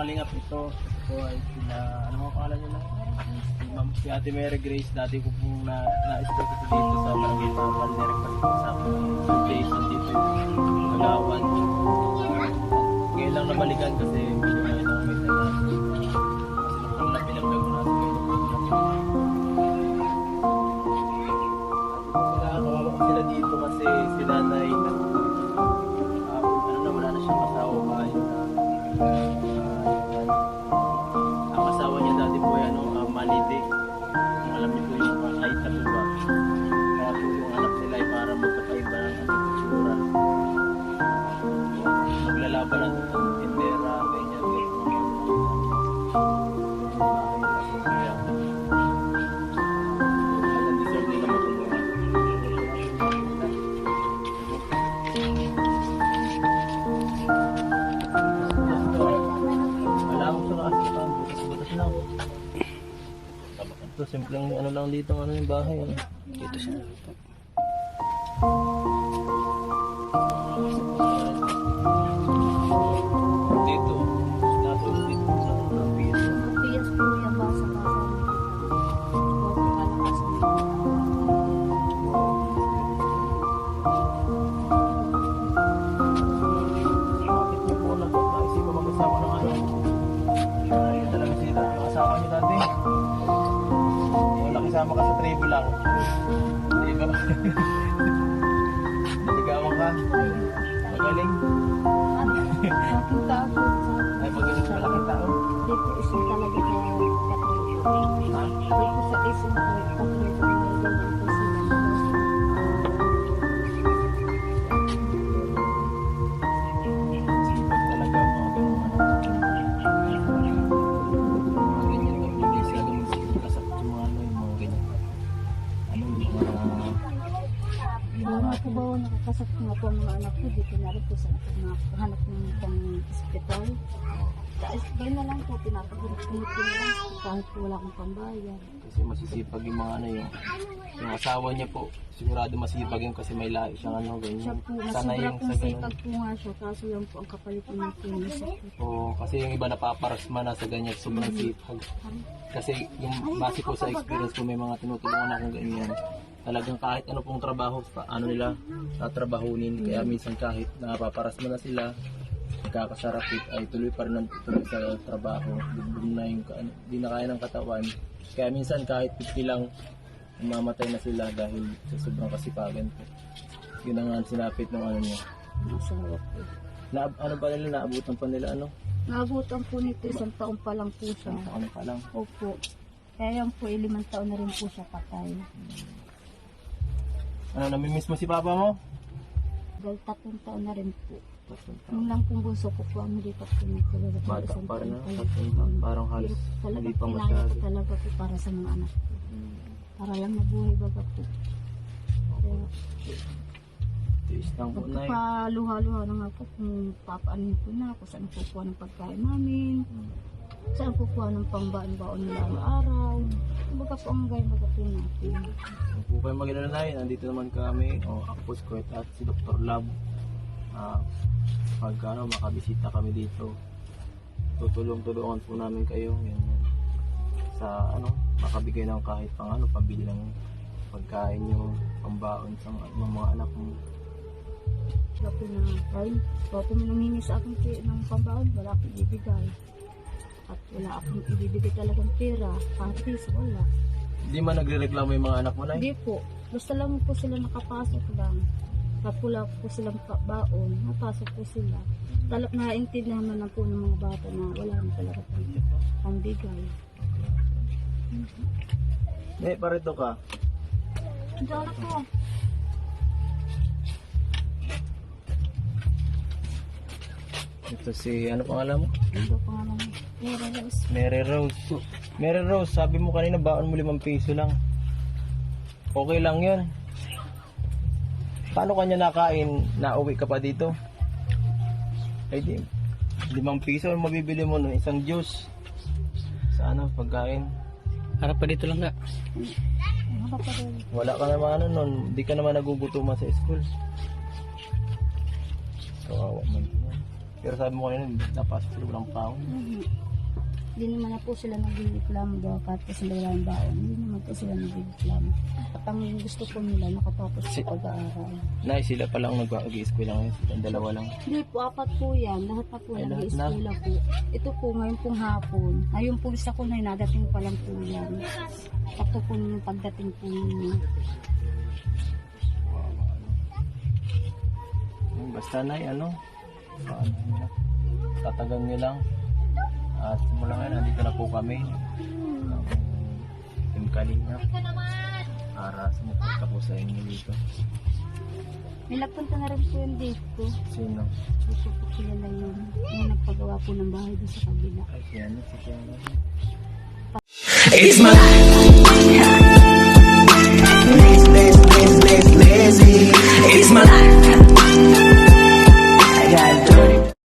makalingap ito, ito ay sila, ano mga pangalan nyo na? Si, Ma'am, si Ate Mary Grace, dati ko pong na, na-stay ko dito sa Barangay Tamal, direct pa sa Jason dito yung Nagawan. Ngayon lang nabalikan kasi medyo ngayon lang may tala. Maglalaban ng tindera, ganyan, ganyan. Lang. Ito, simpleng ano lang dito, ano yung bahay. Ano? Dito siya. Kasama ka sa tribo lang. Hindi ba? Naligawan ka. Magaling. Ba nakakasap nga po mga anak ko, di ko na rin po sa hanap ng pang hospital. Tapos ganyan na lang po, pinapagunit-gunit ko na lang kahit po wala akong pambayad. Kasi masisipag yung mga ano yung yung asawa niya po sigurado masipag yun kasi may lahi siyang ano Siya ganyan po, sana yung sa ganun sipag po nga siya, kaso yan po ang kapalit ng punis. Oo, kasi yung iba napaparasma na sa ganyan sobrang sipag kasi yung base ko sa experience ko may mga tinutulungan akong ganyan talagang kahit ano pong trabaho pa ano nila tatrabahunin kaya minsan kahit napaparasma na sila nagkakasarapit ay tuloy pa rin ang tuloy sa trabaho Dugdug na yung ka- di na kaya ng katawan kaya minsan kahit 50 lang mamatay na sila dahil sa sobrang kasipagan po yun ang sinapit ng ano niya po. na, ano pa nila naabutan pa nila ano Naabutan po nito isang taon pa lang po siya. sa ano pa lang Opo. Kaya yan po, eh, limang taon na rin po siya patay. Ano namimiss mo si papa mo Dahil tatlong taon na rin po. Nung lang pong bunso ko po ang hindi pa po nagkalaga. Bata pa rin, lang. Tatlong taon. Parang halos hindi pa kailangan masyado. ko talaga po para sa mga anak ko. Hmm. Para lang mabuhay baga po. Kaya Tiis lang po na magpaluha-luha na nga po kung papaanin ko na, kung saan kukuha ng pagkain namin, saan kukuha ng pambaon-baon nila araw-araw. Baga po ang gaya baga po natin. Huwag po kayo mag na Nandito naman kami. O, ako po si Kuwait at si Dr. Lab. Ah, pag ano, makabisita kami dito. Tutulong-tulungan po namin kayo. Yan, sa ano, makabigay ng kahit pang ano, pambili ng pagkain nyo, pambaon sa mga, mga anak mo. Wala po na, ay, wala po nangingi sa akin ki- ng pambaon, wala akong ibibigay. At wala akong ibibigay talagang pera, patis, wala. Hindi man nagre-reklamo yung mga anak mo na Hindi po, basta lang po sila nakapasok lang. Kapula po silang baon, napasok po sila. Talap naintindihan man na po ng mga bata na wala na talaga pang pambigay. Eh, parito ka. Diyan po. Ito si, ano pangalan mo? Ano pa nga Mary Rose. Mary Rose, sabi mo kanina baon mo limang piso lang. Okay lang yun. Paano kanya nakain na uwi ka pa dito? Ay di, limang piso ang mabibili mo ng isang juice. Sa ano, pagkain. Harap pa dito lang rin? Wala ka naman ano nun, di ka naman nagugutuman sa school. Kawawa man. Pero sabi mo kanina, napasok sila walang pao. Mhm. Hindi naman na po sila nagreklamo daw kahit po sila walang baon. Hindi naman po sila nagreklamo. At ang gusto po nila nakatapos Si- sa pag-aaral. Nay, sila pa lang lang ngayon. Silang dalawa lang. Hindi po, apat po yan. Lahat na po Ay, lahat na? eskwela po. Ito po, ngayon pong hapon. Ngayon po isa ko na yun, nadating pa lang po yan. Sakto po yung pagdating po ninyo. Basta nay, ano? Paano nila? Tatagan nyo lang. At simula ngayon, nandito na po kami. Ang Team Kalinga. Para sumupunta po sa inyo dito. May nagpunta na rin po yun dito. Sino? Gusto po sila na yun. Yung nagpagawa po ng bahay doon sa kabila. Ay, ano? Si Kiana. It's my life.